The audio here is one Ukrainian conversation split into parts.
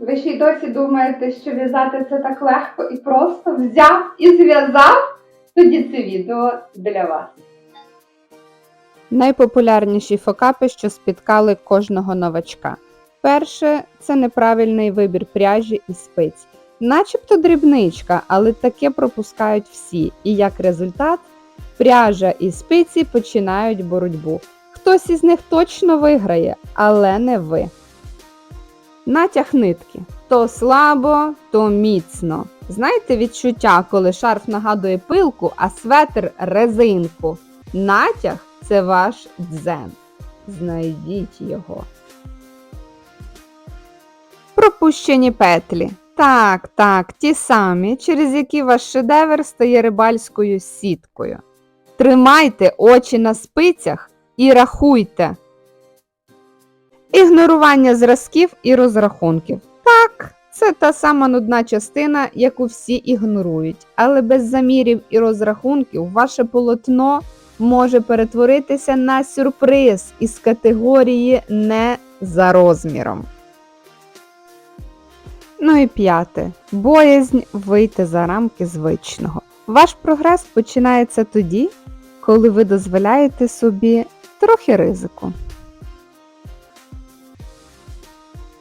Ви ще й досі думаєте, що в'язати це так легко і просто взяв і зв'язав? Тоді це відео для вас. Найпопулярніші фокапи, що спіткали кожного новачка. Перше це неправильний вибір пряжі і спиць. Начебто дрібничка, але таке пропускають всі. І як результат, пряжа і спиці починають боротьбу. Хтось із них точно виграє, але не ви. Натяг нитки. То слабо, то міцно. Знаєте відчуття, коли шарф нагадує пилку, а светр резинку. Натяг це ваш дзен. Знайдіть його. Пропущені петлі. Так, так, ті самі, через які ваш шедевр стає рибальською сіткою. Тримайте очі на спицях і рахуйте. Ігнорування зразків і розрахунків. Так, це та сама нудна частина, яку всі ігнорують, але без замірів і розрахунків ваше полотно може перетворитися на сюрприз із категорії не за розміром. Ну і п'яте. Боязнь вийти за рамки звичного. Ваш прогрес починається тоді, коли ви дозволяєте собі трохи ризику.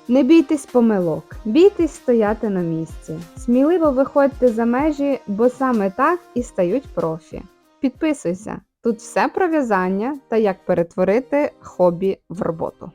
Не бійтесь помилок, бійтесь стояти на місці. Сміливо виходьте за межі, бо саме так і стають профі. Підписуйся, тут все про в'язання та як перетворити хобі в роботу.